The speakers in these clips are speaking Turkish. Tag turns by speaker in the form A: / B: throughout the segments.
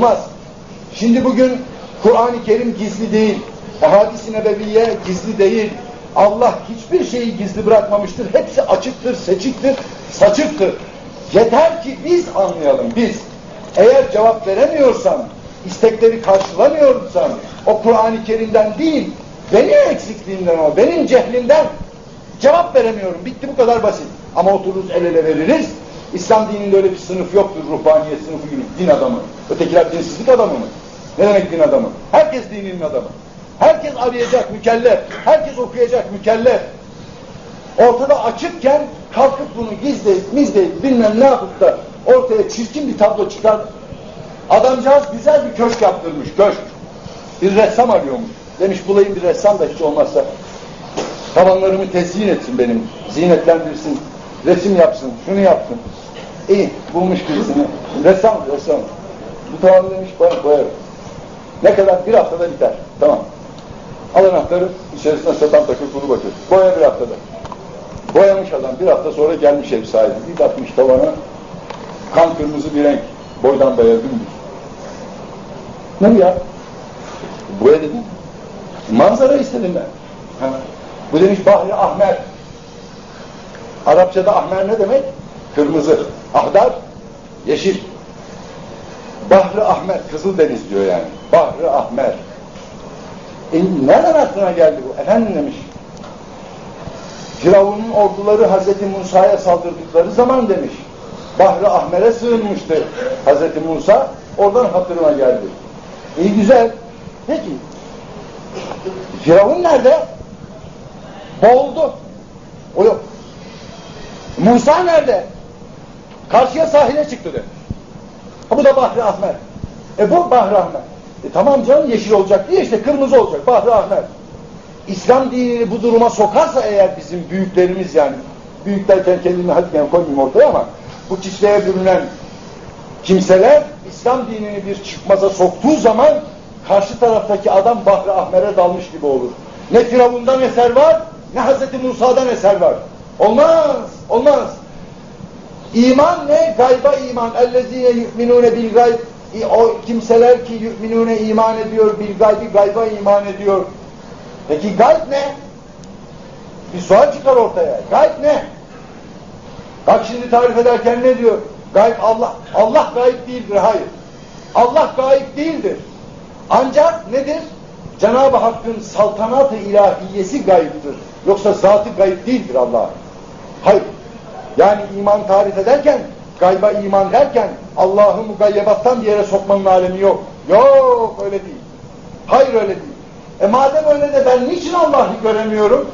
A: Olmaz. Şimdi bugün Kur'an-ı Kerim gizli değil. Ahadis-i Nebeviye gizli değil. Allah hiçbir şeyi gizli bırakmamıştır. Hepsi açıktır, seçiktir, saçıktır. Yeter ki biz anlayalım, biz. Eğer cevap veremiyorsan, istekleri karşılamıyorsan, o Kur'an-ı Kerim'den değil, benim eksikliğimden o, benim cehlimden cevap veremiyorum. Bitti bu kadar basit. Ama otururuz el ele veririz. İslam dininde öyle bir sınıf yoktur ruhbaniyet sınıfı gibi. Din adamı. Ötekiler dinsizlik adamı mı? Ne demek din adamı? Herkes dinin adamı. Herkes arayacak, mükellef. Herkes okuyacak, mükellef. Ortada açıkken kalkıp bunu gizleyip, mizleyip bilmem ne yapıp da ortaya çirkin bir tablo çıkar. Adamcağız güzel bir köşk yaptırmış, köşk. Bir ressam arıyormuş. Demiş bulayım bir ressam da hiç olmazsa tavanlarımı tezyin etsin benim, zinetlendirsin, resim yapsın, şunu yapsın. İyi, bulmuş birisini. Ressam, ressam. Bu tavanı demiş, boyar. Ne kadar? Bir haftada biter. Tamam. Al anahtarı, içerisine satan takır kuru bakır. Boya bir haftada. Boyamış adam, bir hafta sonra gelmiş ev sahibi. Bir bakmış tavana, kan kırmızı bir renk. Boydan boya dümdüz. Ne bu ya? Boya dedim. Manzara istedim ben. Ha. Bu demiş Bahri Ahmer. Arapçada Ahmer ne demek? Kırmızı. Ahdar, yeşil. Bahri Ahmer, Kızıldeniz diyor yani. Bahri Ahmer. E nereden aklına geldi bu? Efendim demiş. Firavun'un orduları Hazreti Musa'ya saldırdıkları zaman demiş. Bahri Ahmer'e sığınmıştı Hazreti Musa. Oradan hatırına geldi. İyi güzel. Peki. Firavun nerede? Boğuldu. O yok. Musa nerede? Karşıya sahile çıktı demiş. Ha, bu da Bahri Ahmer. E bu Bahri Ahmer. E tamam canım yeşil olacak diye işte kırmızı olacak Bahri Ahmer. İslam dinini bu duruma sokarsa eğer bizim büyüklerimiz yani büyük derken kendimi hadi ben koymayayım ortaya ama bu çiftliğe bürünen kimseler İslam dinini bir çıkmaza soktuğu zaman karşı taraftaki adam Bahri Ahmer'e dalmış gibi olur. Ne Firavun'dan eser var ne Hazreti Musa'dan eser var. Olmaz, olmaz. İman ne? Gayba iman. اَلَّذ۪ينَ يُؤْمِنُونَ بِالْغَيْبِ O kimseler ki yu'minune iman ediyor, bil gaybi gayba iman ediyor. Peki gayb ne? Bir sual çıkar ortaya. Gayb ne? Bak şimdi tarif ederken ne diyor? Gayb Allah. Allah gayb değildir. Hayır. Allah gayb değildir. Ancak nedir? Cenab-ı Hakk'ın saltanat-ı ilahiyesi gayiptir. Yoksa zatı gayb değildir Allah. Hayır. Yani iman tarif ederken, gayba iman derken Allah'ı mugayyebattan bir yere sokmanın alemi yok. Yok öyle değil. Hayır öyle değil. E madem öyle de ben niçin Allah'ı göremiyorum?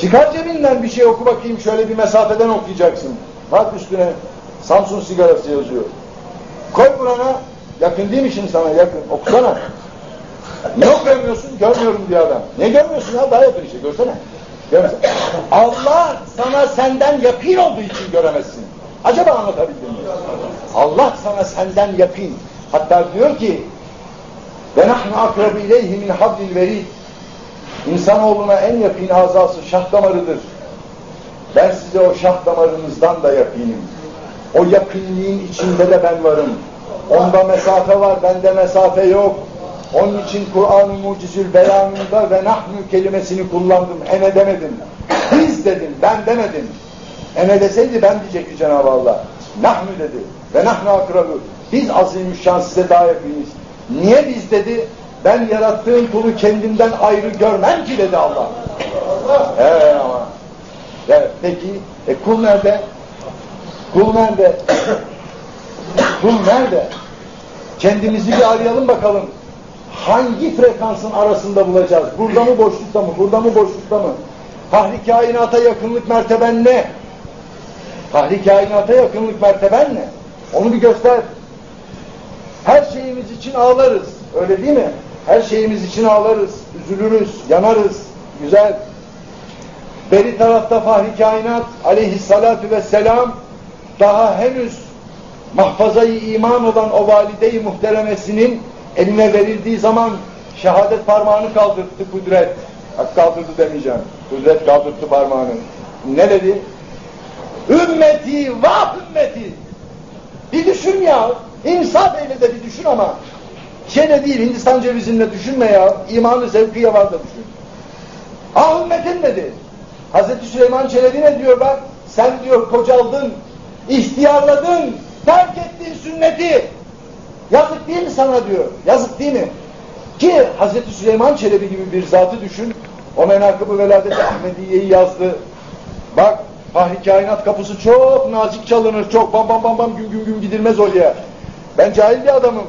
A: Çıkar cebinden bir şey oku bakayım şöyle bir mesafeden okuyacaksın. Bak üstüne Samsun sigarası yazıyor. Koy burana yakın değil mi şimdi sana yakın okusana. Ne okuyamıyorsun? Görmüyorum diyor adam. Ne görmüyorsun ya? Daha yakın işte görsene. Allah sana senden yakın olduğu için göremezsin. Acaba anlatabildim mi? Allah sana senden yakın. Hatta diyor ki ve nahnu akrabu ileyhi min hablil verid İnsanoğluna en yakın azası şah damarıdır. Ben size o şah damarınızdan da yakınım. O yakınlığın içinde de ben varım. Onda mesafe var, bende mesafe yok. Onun için Kur'an-ı Mucizül Beyanı'nda ve nahnu kelimesini kullandım. Ene demedim. Biz dedim, ben demedim. Ene deseydi ben diyecekti Cenab-ı Allah. Nahnu dedi. Ve nahnu akrabu. Biz azimüşşan size daha yakınız. Niye biz dedi? Ben yarattığım kulu kendimden ayrı görmem ki dedi Allah. He ama. Evet, peki, e kul nerede? Kul nerede? kul nerede? Kendimizi bir arayalım bakalım. Hangi frekansın arasında bulacağız? Burada mı boşlukta mı? Burada mı boşlukta mı? Fahri kainata yakınlık merteben ne? Fahri kainata yakınlık merteben ne? Onu bir göster. Her şeyimiz için ağlarız. Öyle değil mi? Her şeyimiz için ağlarız, üzülürüz, yanarız. Güzel. Beri tarafta Fahri Kainat aleyhissalatu vesselam daha henüz mahfazayı iman olan o valide-i muhteremesinin eline verildiği zaman şehadet parmağını kaldırttı kudret. Kaldırdı demeyeceğim. Kudret kaldırttı parmağını. Ne dedi? Ümmeti, vah ümmeti. Bir düşün ya. İnsaf eyle de bir düşün ama şeyle değil Hindistan cevizinle düşünme ya. İmanı zevkiye var da düşün. Ah ümmetin dedi. Hazreti Süleyman Çelebi ne diyor bak? Sen diyor kocaldın, ihtiyarladın, terk ettin sünneti. Yazık değil mi sana diyor. Yazık değil mi? Ki Hazreti Süleyman Çelebi gibi bir zatı düşün. O menakıbı veladet Ahmediye'yi yazdı. Bak Fahri kainat kapısı çok nazik çalınır. Çok bam bam bam bam gün gün gün gidilmez oraya. Ben cahil bir adamım.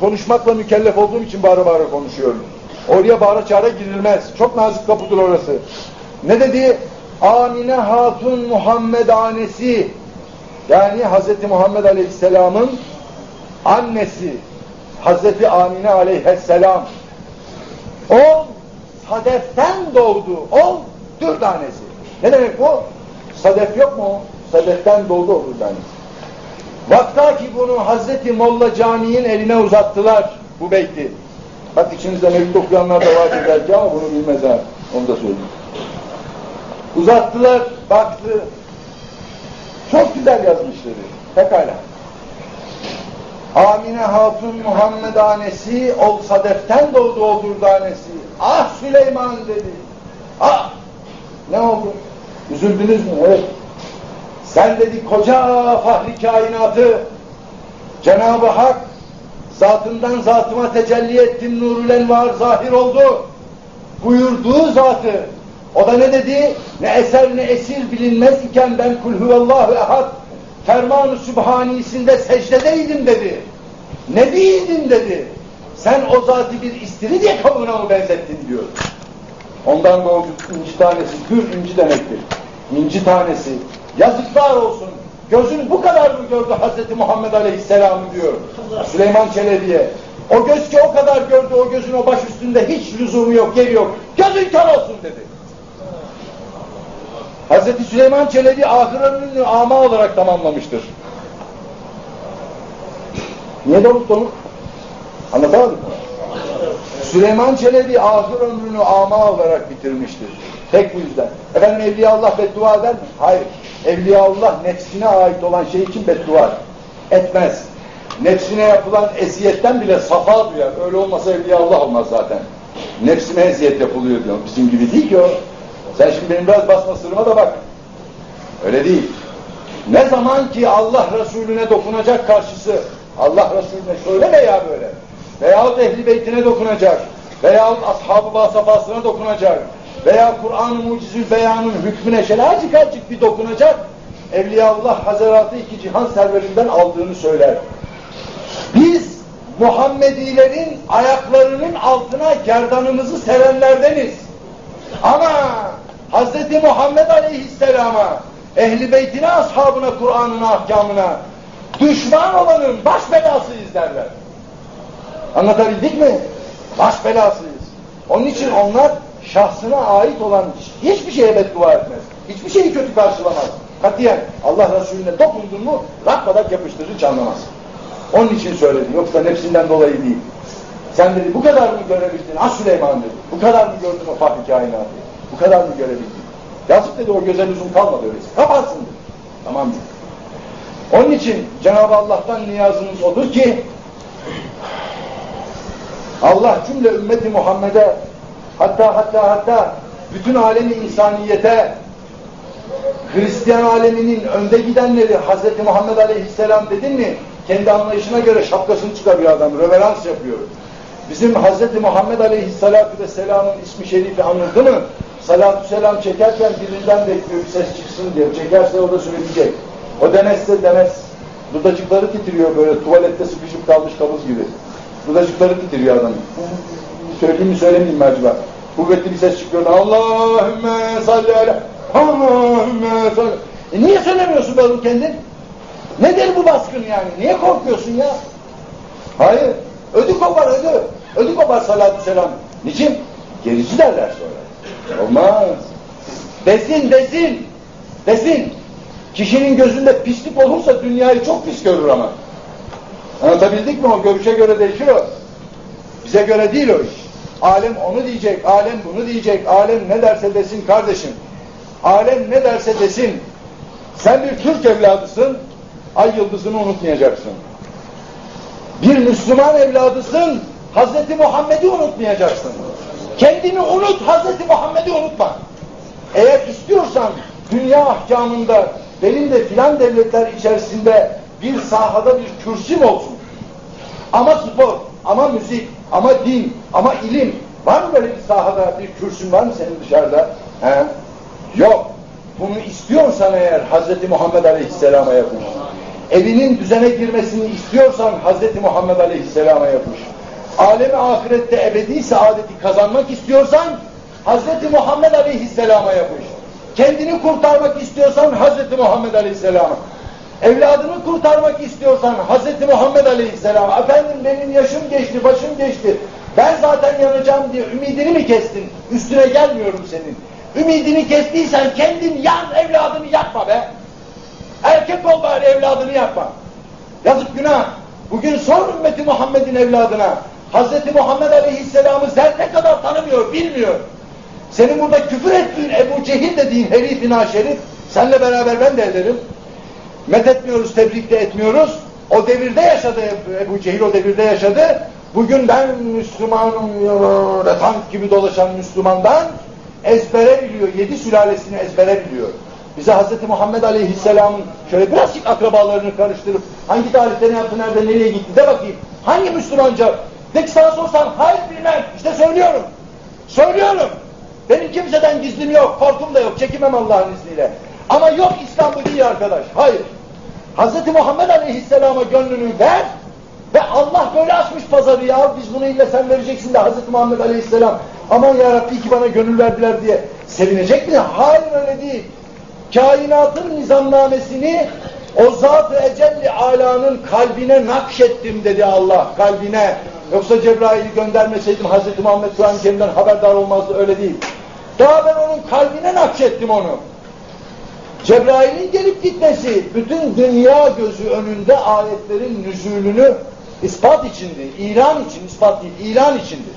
A: Konuşmakla mükellef olduğum için bağıra bağıra konuşuyorum. Oraya bağıra çağıra girilmez. Çok nazik kapıdır orası. Ne dedi? Amine Hatun Muhammed anesi yani Hz. Muhammed Aleyhisselam'ın annesi Hz. Amine Aleyhisselam o sadeften doğdu. O dür tanesi. Ne demek bu? Sadef yok mu? Sadeften doğdu o dür tanesi. Vakta ki bunu Hazreti Molla Cami'nin eline uzattılar bu beyti. Bak içinizde mevcut okuyanlar da vardır belki ama bunu bilmez ha. Onu da söyleyeyim. Uzattılar, baktı. Çok güzel yazmış dedi. Pekala. Amine Hatun Muhammed anesi ol sadeften doğdu o durdanesi. Ah Süleyman dedi. Ah! Ne oldu? Üzüldünüz mü? Evet. Sen dedi koca fahri kainatı Cenab-ı Hak zatından zatıma tecelli ettim nurul envar zahir oldu. Buyurduğu zatı o da ne dedi? Ne eser ne esir bilinmez iken ben kul huvallahu ehad ferman-ı sübhanisinde secdedeydim dedi. Nebiydim dedi. Sen o zatı bir istiridye kabuğuna mı benzettin diyor. Ondan doğdu inci tanesi, gür inci demektir. İnci tanesi. Yazıklar olsun. Gözün bu kadar mı gördü Hz. Muhammed Aleyhisselam'ı diyor. Süleyman Çelebi'ye. O göz ki o kadar gördü, o gözün o baş üstünde hiç lüzumu yok, yeri yok. Gözün kör olsun dedi. Hz. Süleyman Çelebi ahir ömrünü ama olarak tamamlamıştır. Niye donuk donuk? Anlatamadım mı? Süleyman Çelebi ahir ömrünü ama olarak bitirmiştir. Tek bu yüzden. Efendim Evliyaullah beddua eder mi? Hayır. Evliyaullah nefsine ait olan şey için beddua etmez. Nefsine yapılan eziyetten bile safa duyar. Öyle olmasa Evliyaullah olmaz zaten. Nefsine eziyet yapılıyor diyor. Bizim gibi değil ki o. Sen şimdi benim biraz basma sırrıma da bak. Öyle değil. Ne zaman ki Allah Resulüne dokunacak karşısı, Allah Resulüne şöyle veya böyle, veyahut ehli beytine dokunacak, veyahut ashab-ı vasafasına dokunacak, veya Kur'an-ı mucizül beyanın hükmüne şöyle azıcık azıcık bir dokunacak, Evliyaullah Hazaratı iki cihan serverinden aldığını söyler. Biz Muhammedilerin ayaklarının altına gerdanımızı sevenlerdeniz. Ama Hz. Muhammed Aleyhisselam'a, ehli beytine, ashabına, Kur'an'ına, ahkamına düşman olanın baş belasıyız derler. Anlatabildik mi? Baş belasıyız. Onun için onlar şahsına ait olan hiçbir şeye beddua etmez. Hiçbir şeyi kötü karşılamaz. Katiyen Allah Resulüne dokundun mu rakmadak yapıştırır çanlamaz. Onun için söyledi. Yoksa nefsinden dolayı değil. Sen dedi bu kadar mı görebildin? Ah Süleyman dedi. Bu kadar mı gördün o fahri kainatı? Bu kadar mı görebildin? Yazık dedi o göze lüzum kalmadı öyleyse. Kapatsın dedi. Tamam dedi. Onun için Cenab-ı Allah'tan niyazımız odur ki Allah cümle ümmeti Muhammed'e hatta hatta hatta bütün alemi insaniyete Hristiyan aleminin önde gidenleri Hz. Muhammed Aleyhisselam dedin mi kendi anlayışına göre şapkasını çıkarıyor adam, reverans yapıyor. Bizim Hz. Muhammed Aleyhisselatü Vesselam'ın ismi şerifi anıldı mı? Salatü selam çekerken birinden bekliyor bir ses çıksın diye. Çekerse o da söyleyecek. O demezse demez. Dudacıkları titriyor böyle tuvalette sıkışıp kalmış kabız gibi. Dudacıkları titriyor adam. Söyleyeyim mi söylemeyeyim mi acaba? Kuvvetli bir ses çıkıyor. Allahümme salli ala Allahümme salli e niye söylemiyorsun oğlum kendin? Nedir bu baskın yani? Niye korkuyorsun ya? Hayır. Ödü kopar ödü. Ödü kopar salatü selam. Niçin? Gerici derler sonra. Olmaz. Desin desin. Desin. Kişinin gözünde pislik olursa dünyayı çok pis görür ama. Anlatabildik mi? O görüşe göre değişiyor. Bize göre değil o iş. Alem onu diyecek, alem bunu diyecek, alem ne derse desin kardeşim. Alem ne derse desin. Sen bir Türk evladısın, ay yıldızını unutmayacaksın. Bir Müslüman evladısın, Hazreti Muhammed'i unutmayacaksın. Kendini unut, Hazreti Muhammed'i unutma. Eğer istiyorsan dünya ahkamında benim de filan devletler içerisinde bir sahada bir kürsüm olsun. Ama spor, ama müzik, ama din, ama ilim. Var mı böyle bir sahada bir kürsün var mı senin dışarıda? He? Yok. Bunu istiyorsan eğer Hz. Muhammed Aleyhisselam'a yapış. Evinin düzene girmesini istiyorsan Hz. Muhammed Aleyhisselam'a yapış. Alemi ahirette ebedi saadeti kazanmak istiyorsan Hz. Muhammed Aleyhisselam'a yapış. Kendini kurtarmak istiyorsan Hz. Muhammed Aleyhisselam'a. Evladını kurtarmak istiyorsan Hz. Muhammed Aleyhisselam, efendim benim yaşım geçti, başım geçti, ben zaten yanacağım diye ümidini mi kestin? Üstüne gelmiyorum senin. Ümidini kestiysen kendin yan evladını yakma be. Erkek ol bari evladını yakma. Yazık günah. Bugün sor ümmeti Muhammed'in evladına. Hz. Muhammed Aleyhisselam'ı zerre kadar tanımıyor, bilmiyor. Senin burada küfür ettiğin Ebu Cehil dediğin herif-i naşerif, senle beraber ben de ederim. Methetmiyoruz, tebrik de etmiyoruz. O devirde yaşadı Ebu Cehil, o devirde yaşadı. Bugün ben Müslümanım, tank gibi dolaşan Müslümandan ezbere biliyor, yedi sülalesini ezbere biliyor. Bize Hz. Muhammed Aleyhisselam'ın şöyle birazcık akrabalarını karıştırıp hangi tarihte ne yaptı, nerede, nereye gitti de bakayım. Hangi Müslümanca? De ki sana sorsam, hayır bilmem. İşte söylüyorum. Söylüyorum. Benim kimseden gizlim yok, korkum da yok, çekimem Allah'ın izniyle. Ama yok İslam bu değil arkadaş. Hayır. Hz. Muhammed Aleyhisselam'a gönlünü ver ve Allah böyle açmış pazarı ya biz bunu illa sen vereceksin de Hz. Muhammed Aleyhisselam aman ya Rabbi ki bana gönül verdiler diye sevinecek mi? Hayır öyle değil. Kainatın nizamnamesini o Zat-ı Ecelli Ala'nın kalbine nakşettim dedi Allah kalbine. Yoksa Cebrail'i göndermeseydim Hz. Muhammed Kur'an-ı Kerim'den haberdar olmazdı öyle değil. Daha ben onun kalbine nakşettim onu. Cebrail'in gelip gitmesi bütün dünya gözü önünde ayetlerin nüzulünü ispat içindir. İlan için, ispat değil, ilan içindir.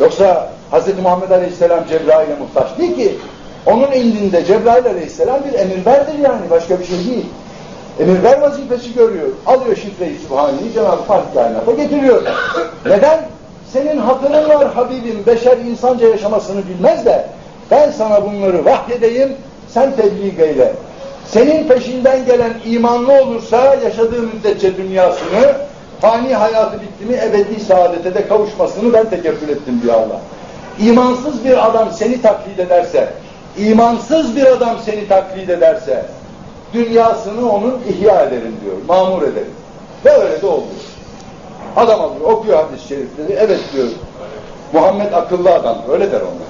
A: Yoksa Hz. Muhammed Aleyhisselam Cebrail'e muhtaç değil ki. Onun indinde Cebrail Aleyhisselam bir emirverdir yani, başka bir şey değil. Emirver vazifesi görüyor. Alıyor şifreyi Sübhani'yi Cenab-ı Fark kainata getiriyor. Neden? Senin hatırın var Habibim, beşer insanca yaşamasını bilmez de ben sana bunları vahyedeyim, sen tebliğ eyle. Senin peşinden gelen imanlı olursa yaşadığı müddetçe dünyasını, fani hayatı bitti mi ebedi saadete de kavuşmasını ben tekeffül ettim diyor Allah. İmansız bir adam seni taklit ederse, imansız bir adam seni taklit ederse, dünyasını onun ihya ederim diyor, mamur ederim. Ve öyle de oldu. Adam alıyor, okuyor hadis-i şerifleri, evet diyor, Muhammed akıllı adam, öyle der onlar.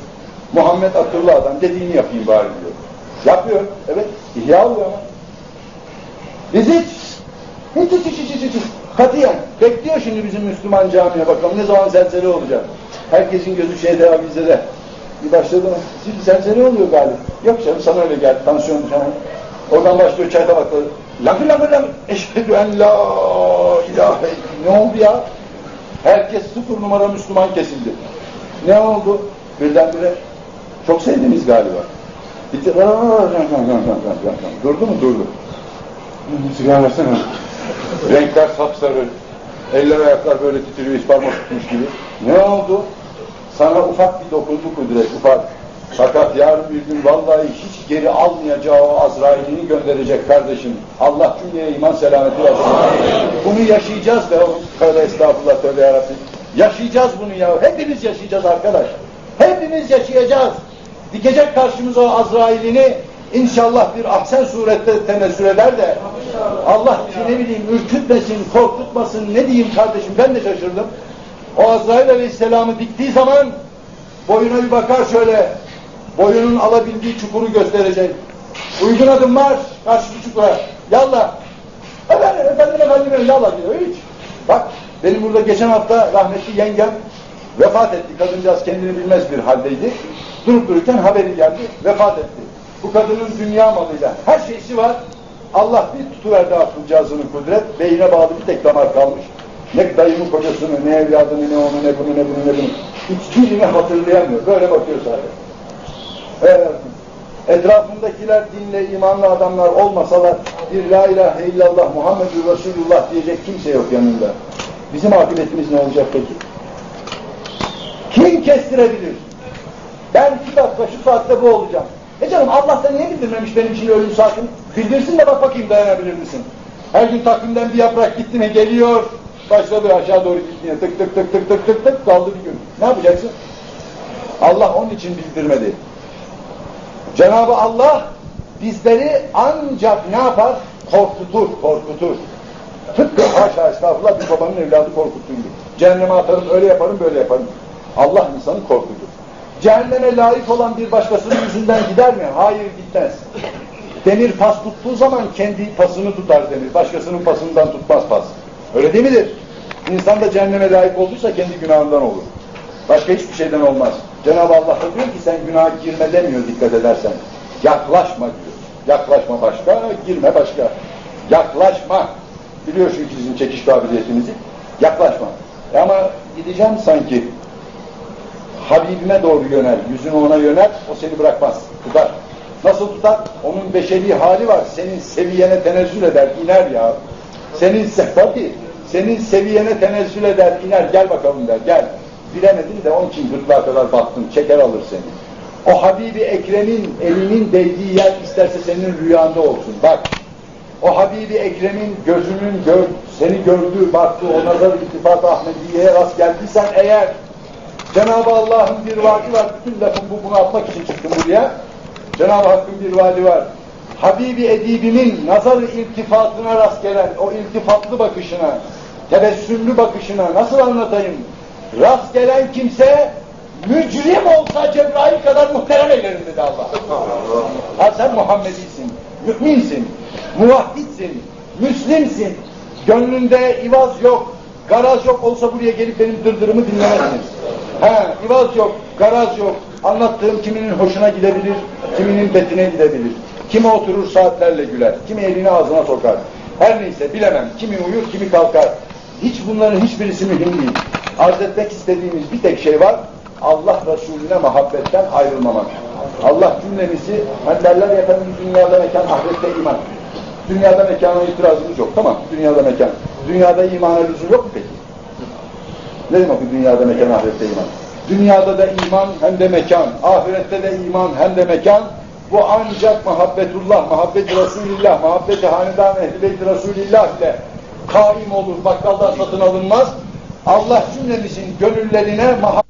A: Muhammed akıllı adam, dediğini yapayım bari diyor. Yapıyor, evet, ihya oluyor ama. Biz hiç, hiç hiç hiç hiç hiç, hiç. katiyen, bekliyor şimdi bizim Müslüman camiye bakalım ne zaman zelzele olacak. Herkesin gözü şeyde, avizede. Bir başladı mı? Şimdi zelzele oluyor galiba. Yok canım sana öyle geldi, tansiyon falan. Oradan başlıyor çayda bakıyor. Langır langır langır. Eşhedü en la ilahe Ne oldu ya? Herkes sıfır numara Müslüman kesildi. Ne oldu? Birdenbire çok sevdiniz galiba. Bitti. Durdu mu? Durdu. Sigara versene. Renkler sapsarı. Eller ayaklar böyle titriyor, hiç parmak tutmuş gibi. Ne oldu? Sana ufak bir dokundu kudret, ufak. Fakat yarın bir gün vallahi hiç geri almayacağı o Azrail'ini gönderecek kardeşim. Allah cümleye iman selameti versin. Bunu yaşayacağız be o kadar estağfurullah tövbe yarabbim. Yaşayacağız bunu ya. Hepimiz yaşayacağız arkadaş. Hepimiz yaşayacağız. Dikecek karşımıza o Azrail'ini inşallah bir ahsen surette temessül eder de Allah bizi ne bileyim ürkütmesin, korkutmasın ne diyeyim kardeşim ben de şaşırdım. O Azrail Aleyhisselam'ı diktiği zaman boyuna bir bakar şöyle boyunun alabildiği çukuru gösterecek. Uygun adım marş karşıki çukura. Yallah. Efendim efendim efendim yallah diyor hiç. Bak benim burada geçen hafta rahmetli yengem vefat etti. Kadıncağız kendini bilmez bir haldeydi. Durup dururken haberi geldi. Vefat etti. Bu kadının dünya malıyla her şeysi var. Allah bir tutuverdi akılcağızının kudret. Beyine bağlı bir tek damar kalmış. Ne dayımın kocasını, ne evladını, ne onu, ne bunu, ne bunu, ne bunu. Hiçbirini hatırlayamıyor. Böyle bakıyor sadece. Evet. Etrafındakiler dinle imanlı adamlar olmasalar bir la ilahe illallah Muhammedur Resulullah diyecek kimse yok yanında. Bizim akıbetimiz ne olacak peki? Kim kestirebilir? Ben şu dakika şu saatte bu olacağım. E canım Allah da niye bildirmemiş benim için ölüm saatimi? Bildirsin de bak bakayım dayanabilir misin? Her gün takvimden bir yaprak gitti mi geliyor. Başladı aşağı doğru gitmeye tık tık tık tık tık tık tık kaldı bir gün. Ne yapacaksın? Allah onun için bildirmedi. Cenab-ı Allah bizleri ancak ne yapar? Korkutur, korkutur. Tıpkı haşa estağfurullah bir babanın evladı korkuttuğu gibi. Cehenneme atarım, öyle yaparım, böyle yaparım. Allah insanı korkutur. Cehenneme layık olan bir başkasının yüzünden gider mi? Hayır gitmez. Demir pas tuttuğu zaman kendi pasını tutar demir. Başkasının pasından tutmaz pas. Öyle değil midir? İnsan da cehenneme layık olduysa kendi günahından olur. Başka hiçbir şeyden olmaz. Cenab-ı Allah diyor ki sen günaha girme demiyor dikkat edersen. Yaklaşma diyor. Yaklaşma başka, girme başka. Yaklaşma. Biliyor çünkü çekiş kabiliyetinizi. Yaklaşma. E ama gideceğim sanki. Habibime doğru yönel, yüzünü ona yönel, o seni bırakmaz, tutar. Nasıl tutar? Onun beşeri hali var, senin seviyene tenezzül eder, iner ya. Senin, se- tabii, senin seviyene tenezzül eder, iner, gel bakalım der, gel. Bilemedin de onun için gırtlağa kadar baktın, çeker alır seni. O Habibi Ekrem'in elinin değdiği yer isterse senin rüyanda olsun, bak. O Habibi Ekrem'in gözünün gör, seni gördüğü, baktığı o nazar iltifat Ahmediye'ye rast geldiysen eğer Cenab-ı Allah'ın bir vaadi var. Bütün lafım bu, bunu atmak için çıktım buraya. Cenab-ı Hakk'ın bir vaadi var. Habibi Edibimin nazar iltifatına rast gelen o iltifatlı bakışına, tebessümlü bakışına nasıl anlatayım? Rast gelen kimse mücrim olsa Cebrail kadar muhterem eylerim dedi Allah. Ha sen Muhammedisin, müminsin, muvahhidsin, müslimsin. Gönlünde ivaz yok, garaz yok olsa buraya gelip benim dırdırımı dinlemezsiniz. Ha, ivaz yok, garaz yok. Anlattığım kiminin hoşuna gidebilir, kiminin betine gidebilir. Kimi oturur saatlerle güler, kimi elini ağzına sokar. Her neyse bilemem. Kimi uyur, kimi kalkar. Hiç bunların hiçbirisi mühim değil. Arz etmek istediğimiz bir tek şey var. Allah Resulüne muhabbetten ayrılmamak. Allah cümlemizi, hani derler ya efendim dünyada mekan, ahirette iman. Dünyada mekana itirazımız yok. Tamam, dünyada mekan. Dünyada imana lüzum yok mu peki? Ne demek dünyada mekan, ahirette iman? Dünyada da iman hem de mekan, ahirette de iman hem de mekan. Bu ancak muhabbetullah, muhabbet Resulillah, muhabbet-i hanedan ehl-i Resulillah ile kaim olur, bakkaldan satın alınmaz. Allah cümlemizin gönüllerine muhabbet